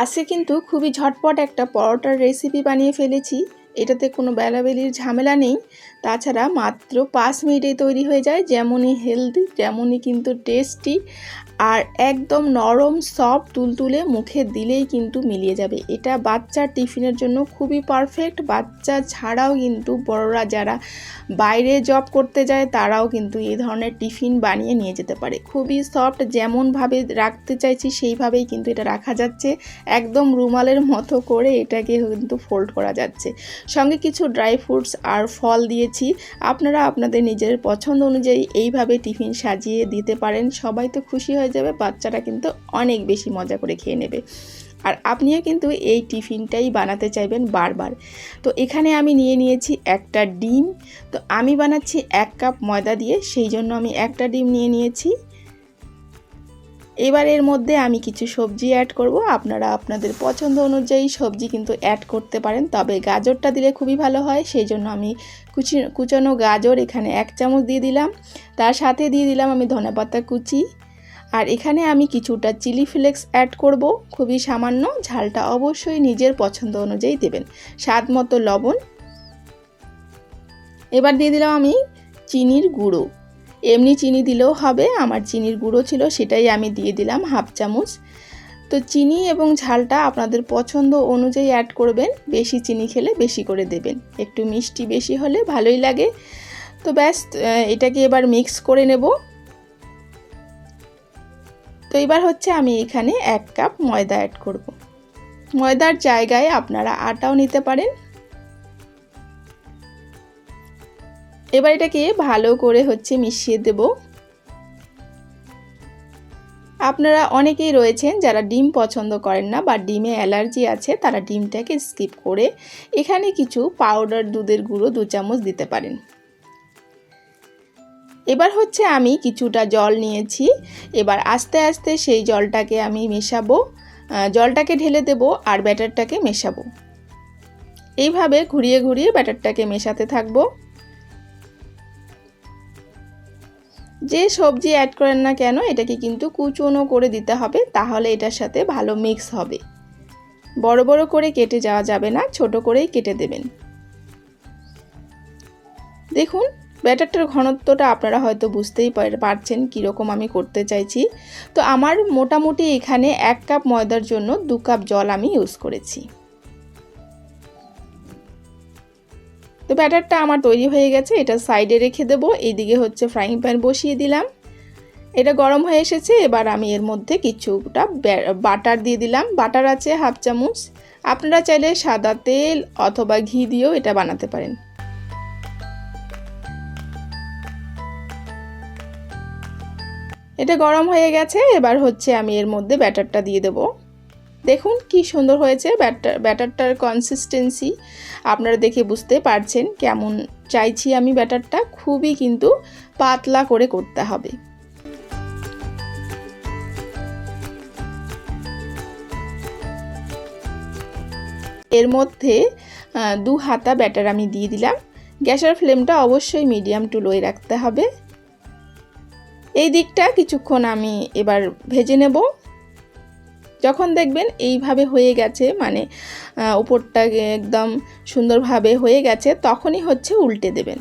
আজকে কিন্তু খুবই ঝটপট একটা পরোটার রেসিপি বানিয়ে ফেলেছি। এটাতে কোনো বেলাবেলির ঝামেলা নেই। তাছাড়া মাত্র পাঁচ মিনিটে তৈরি হয়ে যায়, যেমনই হেলদি তেমনই কিন্তু টেস্টি আর একদম নরম সফট তুলতুলে মুখে দিলেই কিন্তু মিলিয়ে যাবে। এটা বাচ্চার টিফিনের জন্য খুবই পারফেক্ট বাচ্চা ছাড়াও কিন্তু বড়রা যারা বাইরে জব করতে যায়, তারাও কিন্তু এই ধরনের টিফিন বানিয়ে নিয়ে যেতে পারে। খুবই সফট যেমনভাবে রাখতে চাইছি, সেইভাবেই কিন্তু এটা রাখা যাচ্ছে। একদম রুমালের মতো করে এটাকে কিন্তু ফোল্ড করা যাচ্ছে। সঙ্গে কিছু ড্রাই ফ্রুটস আর ফল দিয়েছি। আপনারা আপনাদের নিজের পছন্দ অনুযায়ী এইভাবে টিফিন সাজিয়ে দিতে পারেন। সবাই তো খুশি হয়ে যাবে, বাচ্চারা কিন্তু অনেক বেশি মজা করে খেয়ে নেবে। আর আপনিও কিন্তু এই টিফিনটাই বানাতে চাইবেন বারবার। তো এখানে আমি নিয়ে নিয়েছি একটা ডিম। তো আমি বানাচ্ছি এক কাপ ময়দা দিয়ে, সেই জন্য আমি একটা ডিম নিয়ে নিয়েছি। এবার এর মধ্যে আমি কিছু সবজি অ্যাড করব। আপনারা আপনাদের পছন্দ অনুযায়ী সবজি কিন্তু অ্যাড করতে পারেন। তবে গাজরটা দিলে খুবই ভালো হয়, সেই জন্য আমি কুচি কুচানো গাজর এখানে এক চামচ দিয়ে দিলাম। তার সাথে দিয়ে দিলাম আমি ধনেপাতা কুচি। আর এখানে আমি কিছুটা চিলি ফ্লেক্স অ্যাড করব। খুবই সামান্য, ঝালটা অবশ্যই নিজের পছন্দ অনুযায়ী দেবেন। স্বাদ মতো লবণ। এবার দিয়ে দিলাম আমি চিনির গুঁড়ো। এমনি চিনি দিলেও হবে, আমার চিনির গুঁড়ো ছিল সেটাই আমি দিয়ে দিলাম হাফ চামচ। তো চিনি এবং ঝালটা আপনাদের পছন্দ অনুযায়ী অ্যাড করবেন, বেশি চিনি খেলে বেশি করে দেবেন। একটু মিষ্টি বেশি হলে ভালোই লাগে। তো ব্যাস এটাকে এবার মিক্স করে নেব। তো এবার হচ্ছে আমি এখানে এক কাপ ময়দা অ্যাড করব। ময়দার জায়গায় আপনারা আটাও নিতে পারেন। এবার এটাকে ভালো করে হচ্ছে মিশিয়ে দেব। আপনারা অনেকেই রয়েছেন যারা ডিম পছন্দ করেন না বা ডিমে অ্যালার্জি আছে, তারা ডিমটাকে স্কিপ করে এখানে কিছু পাউডার দুধের গুঁড়ো দু চামচ দিতে পারেন। এবার হচ্ছে আমি কিছুটা জল নিয়েছি। এবার আস্তে আস্তে সেই জলটাকে আমি মেশাবো। জলটাকে ঢেলে দেব আর ব্যাটারটাকে মেশাবো। এইভাবে ঘুরিয়ে ঘুরিয়ে ব্যাটারটাকে মেশাতে থাকব। যে সবজি অ্যাড করেন না কেন, এটাকে কিন্তু কুচনো করে দিতে হবে, তাহলে এটার সাথে ভালো মিক্স হবে। বড় বড় করে কেটে যাওয়া যাবে না, ছোট করেই কেটে দেবেন। দেখুন ব্যাটারটার ঘনত্বটা আপনারা হয়তো বুঝতেই পারছেন কীরকম আমি করতে চাইছি। তো আমার মোটামুটি এখানে এক কাপ ময়দার জন্য দু কাপ জল আমি ইউজ করেছি। তো ব্যাটারটা আমার তৈরি হয়ে গেছে, এটা সাইডে রেখে দেবো, এইদিকে হচ্ছে ফ্রাইং প্যান বসিয়ে দিলাম। এটা গরম হয়ে এসেছে, এবার আমি এর মধ্যে কিছুটা বাটার দিয়ে দিলাম। বাটার আছে হাফ চামচ। আপনারা চাইলে সাদা তেল অথবা ঘি দিয়েও এটা বানাতে পারেন। এটা গরম হয়ে গেছে, এবার হচ্ছে আমি এর মধ্যে ব্যাটারটা দিয়ে দেবো। দেখুন কি সুন্দর হয়েছে ব্যাটার, ব্যাটারটার কনসিস্টেন্সি আপনারা দেখে বুঝতে পারছেন কেমন চাইছি আমি ব্যাটারটা, খুবই কিন্তু পাতলা করে করতে হবে। এর মধ্যে দু হাতা ব্যাটার আমি দিয়ে দিলাম। গ্যাসের ফ্লেমটা অবশ্যই মিডিয়াম টু লোয়ে রাখতে হবে। এই দিকটা কিছুক্ষণ আমি এবার ভেজে নেব। যখন দেখবেন এইভাবে হয়ে গেছে মানে উপরটা একদম সুন্দরভাবে হয়ে গেছে, তখনই হচ্ছে উল্টে দেবেন।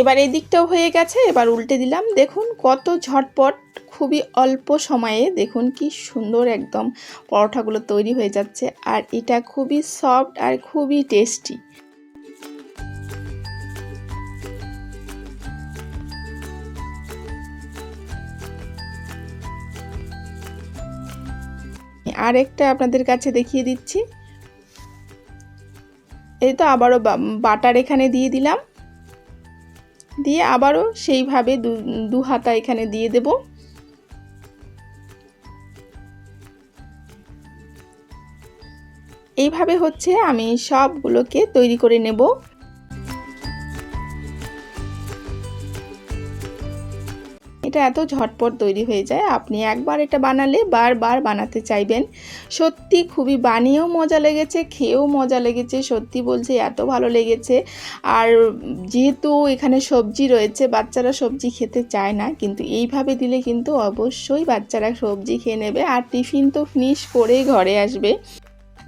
এবার এই দিকটাও হয়ে গেছে, এবার উল্টে দিলাম। দেখুন কত ঝটপট খুবই অল্প সময়ে দেখুন কি সুন্দর একদম পরোঠাগুলো তৈরি হয়ে যাচ্ছে আর এটা খুবই সফট আর খুবই টেস্টি আর একটা আপনাদের কাছে দেখিয়ে দিচ্ছি। এই তো আবারও বাটার এখানে দিয়ে দিলাম। দিয়ে আবারও সেইভাবে দু হাতা এখানে দিয়ে দেব। এইভাবে হচ্ছে আমি সবগুলোকে তৈরি করে নেব। এটা এত ঝটপট তৈরি হয়ে যায়, আপনি একবার এটা বানালে বারবার বানাতে চাইবেন। সত্যি খুবই বানিয়েও মজা লেগেছে, খেয়েও মজা লেগেছে, সত্যি বলছে এত ভালো লেগেছে। আর যেহেতু এখানে সবজি রয়েছে, বাচ্চারা সবজি খেতে চায় না, কিন্তু এইভাবে দিলে কিন্তু অবশ্যই বাচ্চারা সবজি খেয়ে নেবে আর টিফিন তো ফিনিশ করেই ঘরে আসবে।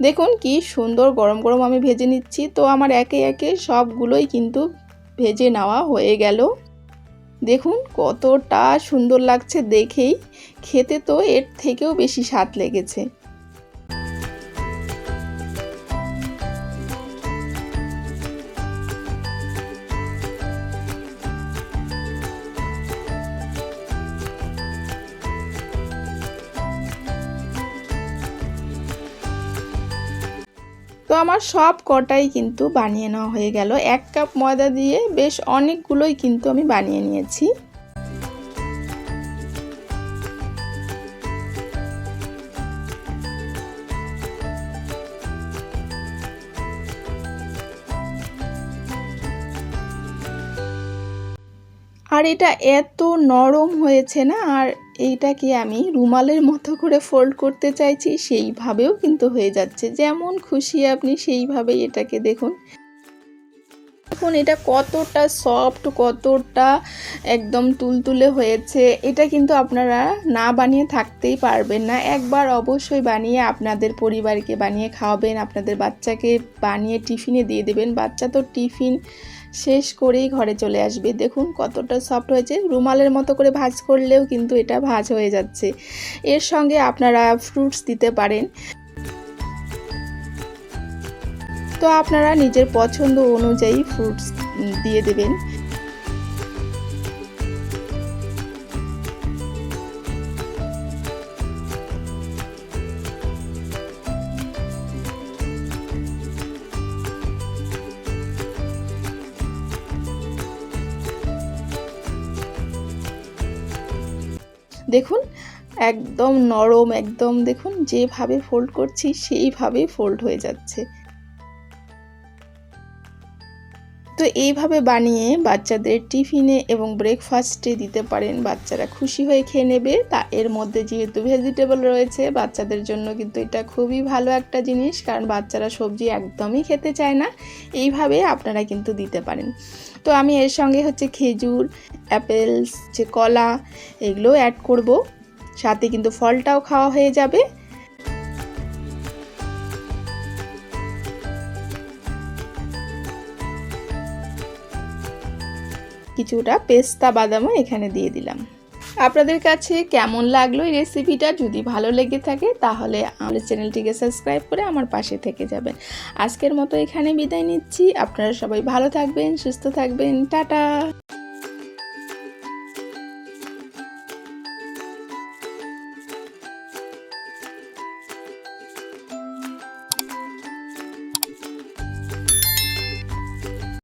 দেখুন কি সুন্দর গরম গরম আমি ভেজে নিচ্ছি। তো আমার একে একে সবগুলোই কিন্তু ভেজে নেওয়া হয়ে গেল। দেখুন কতটা সুন্দর লাগছে দেখেই। খেতে তো এর থেকেও বেশি স্বাদ লেগেছে। আমার সব কটাই কিন্তু বানিয়ে নেওয়া হয়ে গেল। এক কাপ ময়দা দিয়ে বেশ অনেকগুলোই কিন্তু আমি বানিয়ে নিয়েছি। আর এটা এত নরম হয়েছে না, আর এইটাকে আমি রুমালের মতো করে ফোল্ড করতে চাইছি? সেইভাবেও কিন্তু হয়ে যাচ্ছে। যেমন খুশি আপনি সেইভাবেই এটাকে দেখুন। দেখুন, এটা কতটা সফট কতটা একদম তুলতুলে হয়েছে। এটা কিন্তু আপনারা না বানিয়ে থাকতেই পারবেন না। একবার অবশ্যই বানিয়ে আপনাদের পরিবারকে বানিয়ে খাওয়াবেন, আপনাদের বাচ্চাকে বানিয়ে টিফিনে দিয়ে দেবেন। বাচ্চা তো টিফিন শেষ করেই ঘরে চলে আসবে। দেখুন, কতটা সফট হয়েছে। রুমালের মতো করে ভাজ করলেও কিন্তু এটা ভাজ হয়ে যাচ্ছে। এর সঙ্গে আপনারা ফ্রুটস দিতে পারেন। তো আপনারা নিজের পছন্দ অনুযায়ী ফ্রুটস দিয়ে দেবেন। দেখুন, একদম নরম, একদম দেখুন, যেভাবে ফোল্ড করছি সেইভাবেই ফোল্ড হয়ে যাচ্ছে। তো এইভাবে বানিয়ে বাচ্চাদের টিফিনে এবং ব্রেকফাস্টে দিতে পারেন। বাচ্চারা খুশি হয়ে খেয়ে নেবে। তা এর মধ্যে যেহেতু ভেজিটেবল রয়েছে, বাচ্চাদের জন্য কিন্তু এটা খুবই ভালো একটা জিনিস, কারণ বাচ্চারা সবজি একদমই খেতে চায় না। এইভাবে আপনারা কিন্তু দিতে পারেন। তো আমি এর সঙ্গে হচ্ছে খেজুর, অ্যাপেলস, যে কলা এগুলো অ্যাড করব। সাথে কিন্তু ফলটাও খাওয়া হয়ে যাবে। কিছুটা পেস্তা বাদামও এখানে দিয়ে দিলাম। আপনাদের কাছে কেমন লাগল এই রেসিপিটা যদি ভালো লেগে থাকে, তাহলে আমাদের চ্যানেলটিকে সাবস্ক্রাইব করে আমার পাশে থেকে যাবেন। আজকের মতো এখানে বিদায় নিচ্ছি। আপনারা সবাই ভালো থাকবেন, সুস্থ থাকবেন। টাটা!